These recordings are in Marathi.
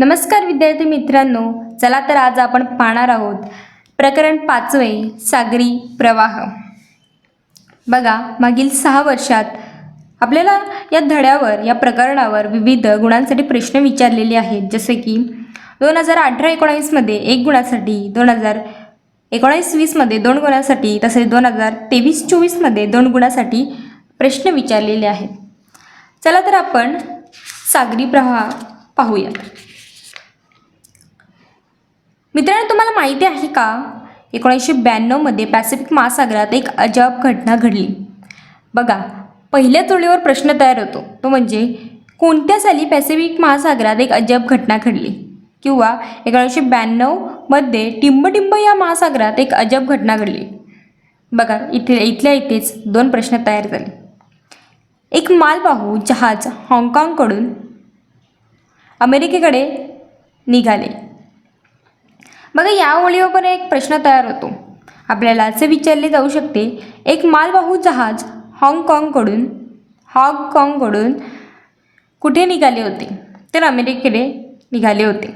नमस्कार विद्यार्थी मित्रांनो चला तर आज आपण पाहणार आहोत प्रकरण पाचवे सागरी प्रवाह. बघा मागील सहा वर्षात आपल्याला या धड्यावर या प्रकरणावर विविध गुणांसाठी प्रश्न विचारलेले आहेत. जसे की दोन हजार अठरा एकोणावीसमध्ये एक गुणासाठी दोन हजार एकोणावीस वीसमध्ये दोन गुणासाठी तसेच दोन हजार तेवीस चोवीसमध्ये दोन गुणासाठी प्रश्न विचारलेले आहेत. चला तर आपण सागरी प्रवाह पाहूया. मित्रांनो तुम्हाला माहिती आहे का? एकोणीसशे ब्याण्णवमध्ये पॅसिफिक महासागरात एक अजब घटना घडली. बघा पहिल्या तुळीवर प्रश्न तयार होतो. तो म्हणजे कोणत्या साली पॅसिफिक महासागरात एक अजब घटना घडली? किंवा एकोणीसशे ब्याण्णवमध्ये टिंबटिंब या महासागरात एक अजब घटना घडली? बघा इथे इथल्या इथेच दोन प्रश्न तयार झाले. एक मालवाहू जहाज हाँगकाँगकडून अमेरिकेकडे निघाले. बघा या ओळीवर पण एक प्रश्न तयार होतो. आपल्याला असे विचारले जाऊ शकते एक मालवाहू जहाज हाँगकाँगकडून हाँगकाँगकडून कुठे निघाले होते? तर अमेरिकेकडे निघाले होते.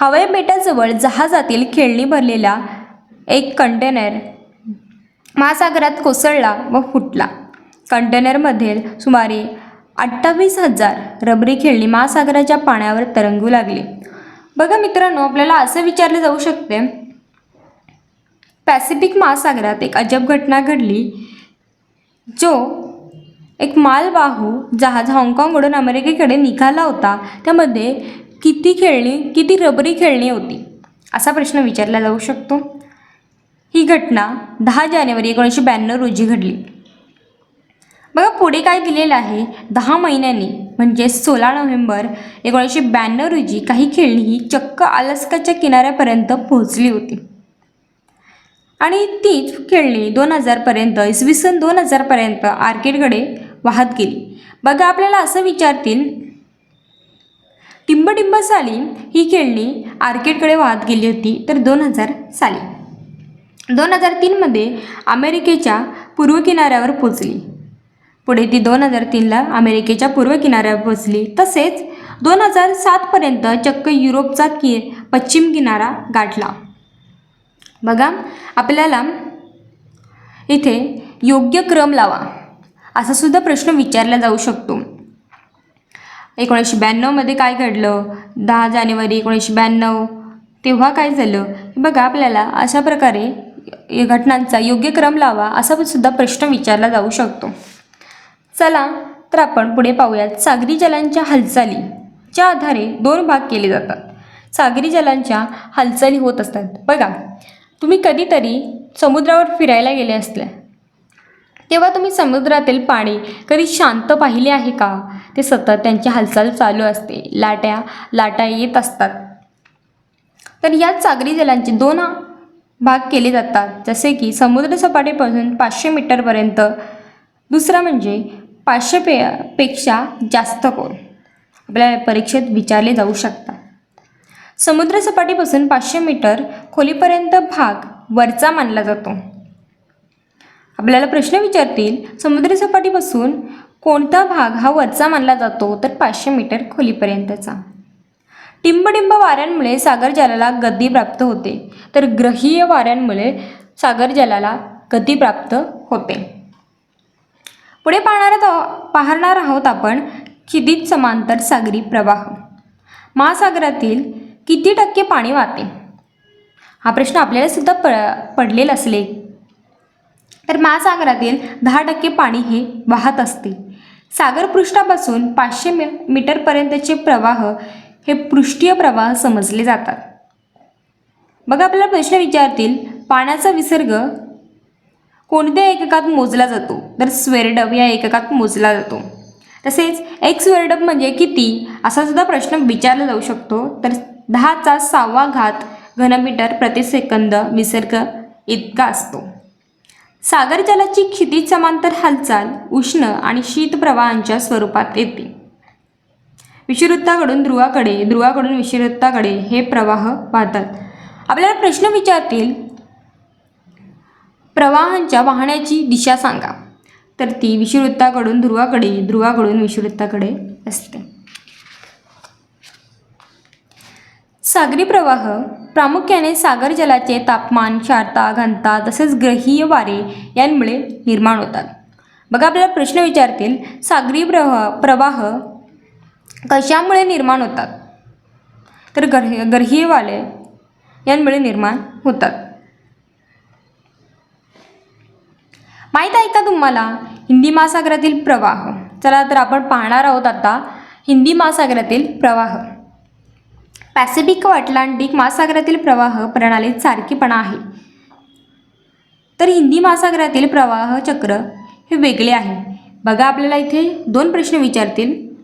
हवाई बेटाजवळ जहाजातील खेळणी भरलेला एक कंटेनर महासागरात कोसळला व फुटला. कंटेनरमधील सुमारे अठ्ठावीस हजार रबरी खेळणी महासागराच्या पाण्यावर तरंगू लागली. बघा मित्रांनो आपल्याला असं विचारले जाऊ शकते. पॅसिफिक महासागरात एक अजब घटना घडली जो एक मालवाहू जहाज हाँगकाँगकडून अमेरिकेकडे निघाला होता. त्यामध्ये किती खेळणी किती रबरी खेळणी होती? असा प्रश्न विचारला जाऊ शकतो. ही घटना दहा जानेवारी एकोणीसशे ब्याण्णव रोजी घडली. बघा पुढे काय दिलेलं आहे? दहा महिन्यांनी म्हणजे सोळा नोव्हेंबर एकोणीसशे ब्याण्णव रोजी काही खेळणी ही चक्क अलास्काच्या किनाऱ्यापर्यंत पोहोचली होती. आणि तीच खेळणी दोन हजारपर्यंत इसवी सन दोन हजारपर्यंत आर्केडकडे वाहत गेली. बघा आपल्याला असं विचारतील टिंबटिंब साली ही खेळणी आर्केडकडे वाहत गेली होती तर दोन हजार साली. दोन हजार तीनमध्ये अमेरिकेच्या पूर्व किनाऱ्यावर पोचली पुढे ती दोन हजार तीनला अमेरिकेच्या पूर्व किनाऱ्यावर पोचली तसेच दोन हजार सातपर्यंत चक्क युरोपचा कि पश्चिम किनारा गाठला. बघा आपल्याला इथे योग्य क्रम लावा. असा सुद्धा प्रश्न विचारला जाऊ शकतो. एकोणीसशे ब्याण्णवमध्ये काय घडलं? दहा जानेवारी एकोणीसशे ब्याण्णव. तेव्हा काय झालं? बघा आपल्याला अशा प्रकारे या घटनांचा योग्य क्रम लावा असा सुद्धा प्रश्न विचारला जाऊ शकतो. चला तर आपण पुढे पाहूयात सागरी जलांच्या हालचालीच्या आधारे दोन भाग केले जातात. सागरी जलांच्या हालचाली होत असतात. बघा तुम्ही कधीतरी समुद्रावर फिरायला गेले असल्या. तेव्हा तुम्ही समुद्रातील पाणी कधी शांत पाहिले आहे का? ते सतत त्यांची हालचाल चालू असते. लाट्या लाटा येत असतात. तर याच सागरी जलांचे दोन भाग केले जातात. जसे की समुद्रसपाटीपासून पाचशे मीटरपर्यंत. दुसरा म्हणजे पाचशे पे पेक्षा जास्त कोण? आपल्या परीक्षेत विचारले जाऊ शकतात. समुद्र सपाटीपासून पाचशे मीटर खोलीपर्यंत भाग वरचा मानला जातो. आपल्याला प्रश्न विचारतील समुद्र सपाटीपासून कोणता भाग हा वरचा मानला जातो? तर पाचशे मीटर खोलीपर्यंतचा. टिंबटिंब वाऱ्यांमुळे सागर जलाला गती प्राप्त होते. तर ग्रहीय वाऱ्यांमुळे सागर जलाला गती प्राप्त होते. पुढे पाहणार पाहणार आहोत आपण खिदित समांतर सागरी प्रवाह. महासागरातील किती टक्के पाणी वाहते? हा प्रश्न आपल्याला सुद्धा प पडलेला असले. तर महासागरातील दहा टक्के पाणी हे वाहत असते. सागरपृष्ठापासून पाचशे मी मीटरपर्यंतचे प्रवाह हे पृष्ठीय प्रवाह समजले जातात. बघा आपल्याला प्रश्न विचारतील पाण्याचा विसर्ग कोणत्या एककात मोजला जातो? तर स्वेरडब या एककात मोजला जातो. तसेच एक स्वेरडब म्हणजे किती? असा सुद्धा प्रश्न विचारला जाऊ शकतो. तर दहाचा सहावा घात घनमीटर प्रतिसेकंद विसर्ग इतका असतो. सागरजलाची क्षितिज समांतर हालचाल उष्ण आणि शीत प्रवाहांच्या स्वरूपात येते. विषुवृत्ताकडून ध्रुवाकडे ध्रुवाकडून विषुवृत्ताकडे हे प्रवाह वाहतात. आपल्याला प्रश्न विचारतील प्रवाहांच्या वाहण्याची दिशा सांगा. तर ती विषुवृत्ताकडून ध्रुवाकडे ध्रुवाकडून विषुवृत्ताकडे असते. सागरी प्रवाह प्रामुख्याने सागर जलाचे तापमान क्षारता घनता तसेच ग्रहीय वारे यांमुळे निर्माण होतात. बघा आपल्याला प्रश्न विचारतील सागरी प्रवाह प्रवाह कशामुळे निर्माण होतात? तर ग्रह ग्रहीय वारे यांमुळे निर्माण होतात. माहीत आहे का तुम्हाला? हिंदी महासागरातील प्रवाह. चला तर आपण पाहणार आहोत आता हिंदी महासागरातील प्रवाह. पॅसिफिक व अटलांटिक महासागरातील प्रवाह प्रणालीत सारखीपणा आहे. तर हिंदी महासागरातील प्रवाह चक्र हे वेगळे आहे. बघा आपल्याला इथे दोन प्रश्न विचारतील.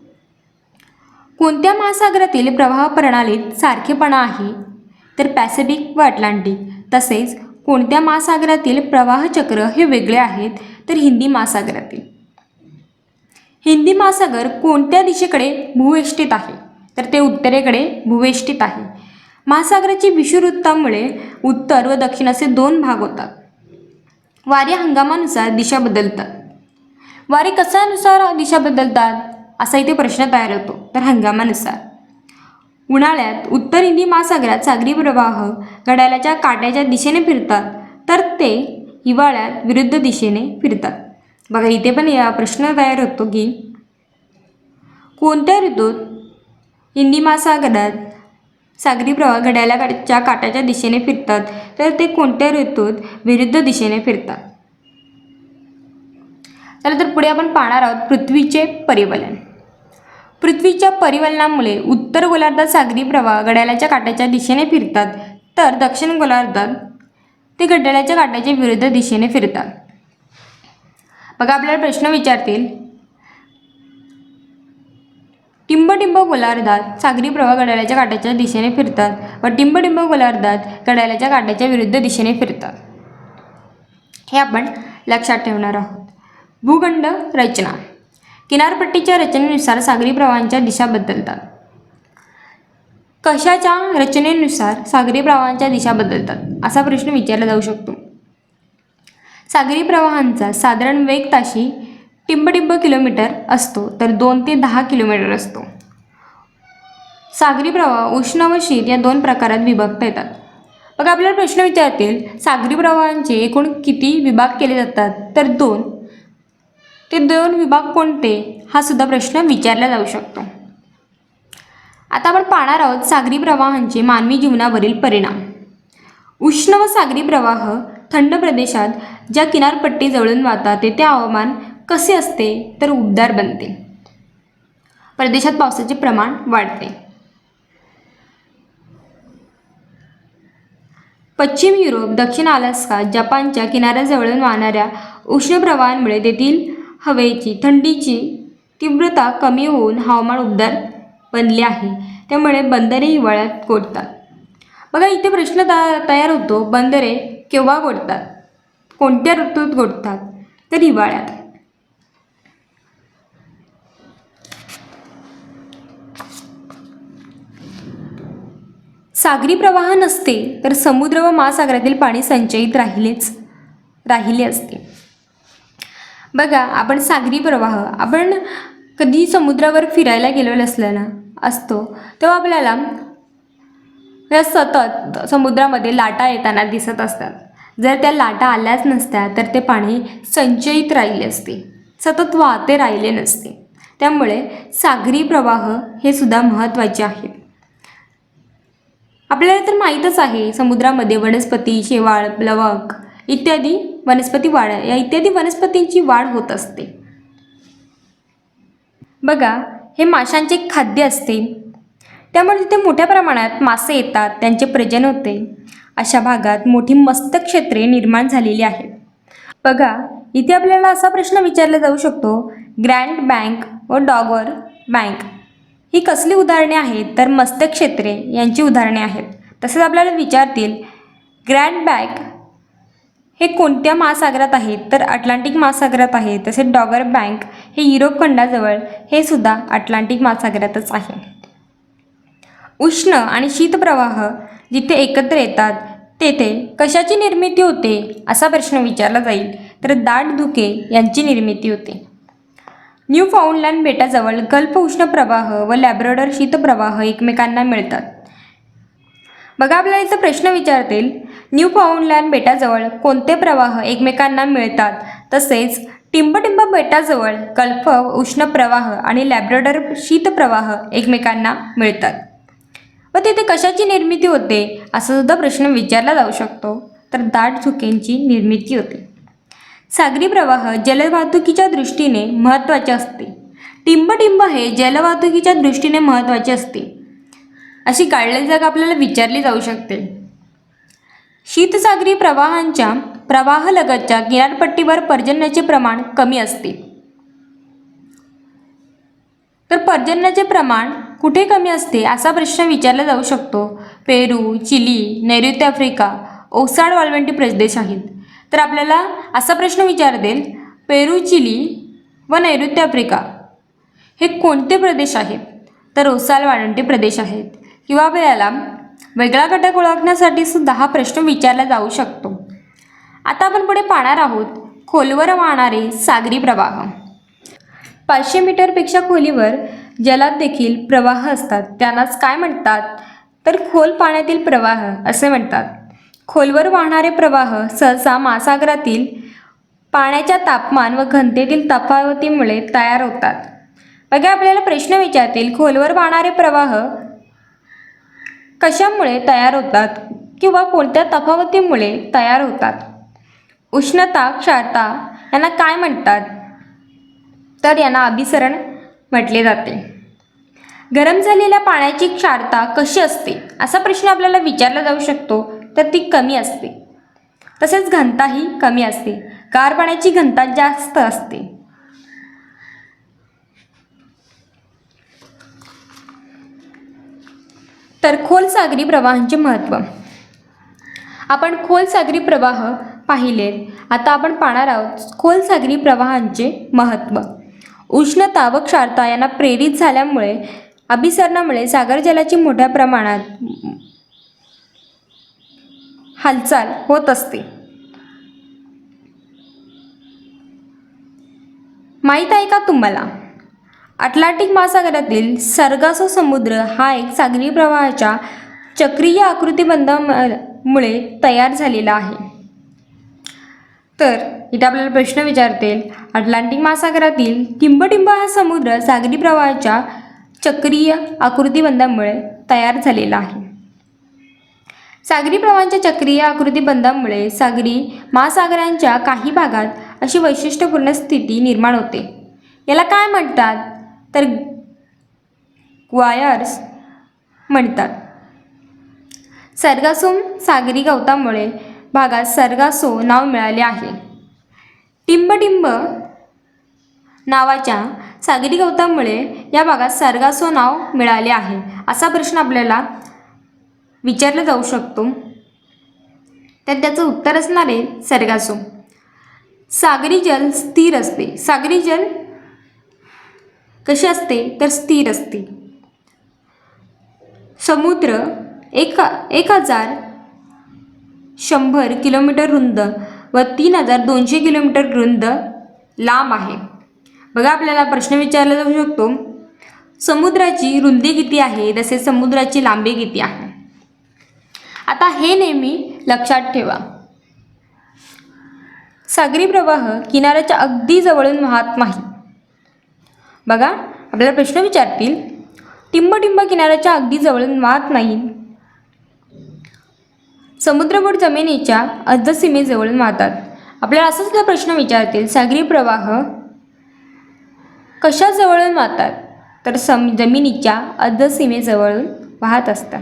कोणत्या महासागरातील प्रवाह प्रणालीत सारखेपणा आहे? तर पॅसिफिक व अटलांटिक तसेच कोणत्या महासागरातील प्रवाहचक्र हे वेगळे आहेत? तर हिंदी महासागरातील. हिंदी महासागर कोणत्या दिशेकडे भूवेष्टित आहे? तर ते उत्तरेकडे भूवेष्टित आहे. महासागराची विषुववृत्तामुळे उत्तर व दक्षिण असे दोन भाग होतात. वारे हंगामानुसार दिशा बदलतात. वारे कशानुसार दिशा बदलतात? असा इथे प्रश्न तयार होतो. तर हंगामानुसार. उन्हाळ्यात उत्तर हिंदी महासागरात सागरी प्रवाह घड्याळाच्या काट्याच्या दिशेने फिरतात तर ते हिवाळ्यात विरुद्ध दिशेने फिरतात. बघा इथे पण या प्रश्न तयार होतो की कोणत्या ऋतूत हिंदी महासागरात सागरी प्रवाह घड्याळाच्या काट्याच्या दिशेने फिरतात तर ते कोणत्या ऋतूत विरुद्ध दिशेने फिरतात? चला तर पुढे आपण पाहणार आहोत पृथ्वीचे परिवलन पृथ्वीच्या परिवलनामुळे उत्तर गोलार्धात सागरी प्रवाह घड्याळाच्या काट्याच्या दिशेने फिरतात तर दक्षिण गोलार्धात ते घड्याळाच्या काट्याच्या विरुद्ध दिशेने फिरतात. बघा आपल्याला प्रश्न विचारतील टिंबटिंब गोलार्धात सागरी प्रवाह घड्याळाच्या काट्याच्या दिशेने फिरतात व टिंबटिंब गोलार्धात घड्याळाच्या काट्याच्या विरुद्ध दिशेने फिरतात. हे आपण लक्षात ठेवणार आहोत. भूखंड रचना. किनारपट्टीच्या रचनेनुसार सागरी प्रवाहांच्या दिशा बदलतात. कशाच्या रचनेनुसार सागरी प्रवाहांच्या दिशा बदलतात? असा प्रश्न विचारला जाऊ शकतो. सागरी प्रवाहांचा साधारण वेग ताशी टिंबटिंब किलोमीटर असतो तर दोन ते दहा किलोमीटर असतो. सागरी प्रवाह उष्ण व शीत या दोन प्रकारात विभक्त येतात. मग आपल्याला प्रश्न विचारतील सागरी प्रवाहांचे एकूण किती विभाग केले जातात? तर दोन ते दोन विभाग कोणते? हा सुद्धा प्रश्न विचारला जाऊ शकतो. आता आपण पाहणार आहोत सागरी प्रवाहांचे मानवी जीवनावरील परिणाम. उष्ण व सागरी प्रवाह थंड प्रदेशात ज्या किनारपट्टी जवळून वाहतात तेथे हवामान कसे असते? तर उबदार बनते. प्रदेशात पावसाचे प्रमाण वाढते. पश्चिम युरोप दक्षिण अलास्का जपानच्या किनाऱ्याजवळून वाहणाऱ्या उष्ण प्रवाहांमुळे तेथील हवेची थंडीची तीव्रता कमी होऊन हवामान उबदार बनले आहे. त्यामुळे बंदरे हिवाळ्यात गोठतात बघा इथे प्रश्न ता तयार होतो बंदरे केव्हा गोठतात कोणत्या ऋतूत गोठतात तर हिवाळ्यात. सागरी प्रवाह नसते तर समुद्र व महासागरातील पाणी संचयित राहिलेच राहिले असते. बघा आपण सागरी प्रवाह आपण कधी समुद्रावर फिरायला गेलेलो असल्यानं असतो. तेव्हा आपल्याला या सतत समुद्रामध्ये लाटा येताना दिसत असतात. जर त्या लाटा आल्याच नसत्या तर ते पाणी संचयित राहिले असते. सतत वाहते राहिले नसते. त्यामुळे सागरी प्रवाह हे सुद्धा महत्त्वाचे आहेत आपल्याला तर माहीतच आहे समुद्रामध्ये वनस्पती शेवाळ प्लवक इत्यादी वनस्पती वाढ या इत्यादी वनस्पतींची वाढ होत असते. बघा हे माशांचे खाद्य असते. त्यामुळे तिथे मोठ्या प्रमाणात मासे येतात त्यांचे प्रजन होते. अशा भागात मोठी मस्तक क्षेत्रे निर्माण झालेली आहेत. बघा इथे आपल्याला असा प्रश्न विचारला जाऊ शकतो ग्रँड बँक व डॉगर बँक ही कसली उदाहरणे आहेत? तर मस्तक क्षेत्रे यांची उदाहरणे आहेत. तसेच आपल्याला विचारतील ग्रँड बँक हे कोणत्या महासागरात आहेत तर अटलांटिक महासागरात आहे तसेच डॉगर बँक हे युरोप खंडाजवळ हे सुद्धा अटलांटिक महासागरातच आहे. उष्ण आणि शीतप्रवाह जिथे एकत्र येतात तेथे कशाची निर्मिती होते असा प्रश्न विचारला जाईल. तर दाट धुके यांची निर्मिती होते. न्यू फाऊंडलँड बेटाजवळ गल्फ उष्ण प्रवाह व लॅबरोडर शीतप्रवाह एकमेकांना मिळतात. बघा आपल्याला इथं प्रश्न विचारतील न्यू फाउंडलँड बेटाजवळ कोणते प्रवाह एकमेकांना मिळतात? तसेच टिंबटिंब बेटाजवळ कल्फ उष्ण प्रवाह आणि लॅब्राडर शीत प्रवाह एकमेकांना मिळतात. व तिथे कशाची निर्मिती होते? असा सुद्धा प्रश्न विचारला जाऊ शकतो. तर दाट झुकेंची निर्मिती होते. सागरी प्रवाह जलवाहतुकीच्या दृष्टीने महत्त्वाचे असते. टिंबटिंब हे जलवाहतुकीच्या दृष्टीने महत्त्वाचे असते. अशी काढलेली जागा आपल्याला विचारली जाऊ शकते. शीतसागरी प्रवाहांच्या प्रवाहलगतच्या किनारपट्टीवर पर्जन्याचे प्रमाण कमी असते. तर पर्जन्याचे प्रमाण कुठे कमी असते असा प्रश्न विचारला जाऊ शकतो. पेरू चिली नैऋत्य आफ्रिका ओसाड वाळवंटी प्रदेश आहेत. तर आपल्याला असा प्रश्न विचारतील पेरू चिली व नैऋत्य आफ्रिका हे कोणते प्रदेश आहेत? तर ओसाल वाळवंटी प्रदेश आहेत. किंवा आपल्याला वेगळा घटक ओळखण्यासाठी सुद्धा हा प्रश्न विचारला जाऊ शकतो. आता आपण पुढे पाहणार आहोत खोलवर वाहणारे सागरी प्रवाह. पाचशे मीटरपेक्षा खोलीवर जलात देखील प्रवाह असतात. त्यांनाच काय म्हणतात? तर खोल पाण्यातील प्रवाह असे म्हणतात. खोलवर वाहणारे प्रवाह सहसा महासागरातील पाण्याच्या तापमान व घनतेतील तफावतीमुळे तयार होतात. बघा आपल्याला प्रश्न विचारतील खोलवर वाहणारे प्रवाह कशामुळे तयार होतात किंवा कोणत्या तफावतीमुळे तयार होतात? उष्णता क्षारता यांना काय म्हणतात? तर यांना अभिसरण म्हटले जाते. गरम झालेल्या पाण्याची क्षारता कशी असते? असा प्रश्न आपल्याला विचारला जाऊ शकतो तर ती कमी असते. तसेच घनताही कमी असते. गार पाण्याची घनता जास्त असते. तर खोल सागरी प्रवाहांचे महत्त्व. आपण खोल सागरी प्रवाह पाहिलेत आता आपण पाहणार आहोत खोल सागरी प्रवाहांचे महत्त्व. उष्णता व क्षारता यांना प्रेरित झाल्यामुळे अभिसरणामुळे सागर जलाची मोठ्या प्रमाणात हालचाल होत असते. माहीत आहे का तुम्हाला? अटलांटिक महासागरातील सरगासो समुद्र हा एक सागरी प्रवाहाच्या चक्रीय आकृतिबंधामुळे तयार झालेला आहे. तर इथे आपल्याला प्रश्न विचारतील अटलांटिक महासागरातील टिंबटिंब हा समुद्र सागरी प्रवाहाच्या चक्रीय आकृतिबंधामुळे तयार झालेला आहे. सागरी प्रवाहांच्या चक्रीय आकृतिबंधामुळे सागरी महासागरांच्या काही भागात अशी वैशिष्ट्यपूर्ण स्थिती निर्माण होते. याला काय म्हणतात? तर वायर्स म्हणतात. सर्गासोम सागरी गवतामुळे भागात सर्गासो नाव मिळाले आहे. टिंबटिंब नावाच्या सागरी गवतामुळे या भागात सर्गासो नाव मिळाले आहे असा प्रश्न आपल्याला विचारला जाऊ शकतो. तर त्याचं उत्तर असणार आहे सर्गासो सागरी जल स्थिर असते. सागरी जल कशी असते तर स्थिर असते. समुद्र एक एक हजार शंभर किलोमीटर रुंद व तीन हजार दोनशे किलोमीटर रुंद लांब आहे. बघा आपल्याला प्रश्न विचारला जाऊ शकतो समुद्राची रुंदी किती आहे? तसेच समुद्राची लांबी किती आहे? आता हे नेहमी लक्षात ठेवा. सागरी प्रवाह किनाऱ्याच्या अगदी जवळून वाहत नाही. बघा आपल्याला प्रश्न विचारतील. टिंबटिंब किनाऱ्याच्या अगदी जवळून वाहत नाही. समुद्रबोट जमिनीच्या अर्धसीमेजवळून वाहतात आपल्याला असा सुद्धा प्रश्न विचारतील सागरी प्रवाह कशाजवळ वाहतात तर सम जमिनीच्या अर्धसीमेजवळून वाहत असतात.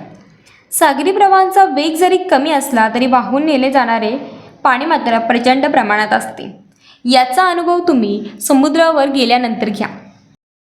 सागरी प्रवाहांचा वेग जरी कमी असला तरी वाहून नेले जाणारे पाणी मात्र प्रचंड प्रमाणात असते. याचा अनुभव तुम्ही समुद्रावर गेल्यानंतर घ्या.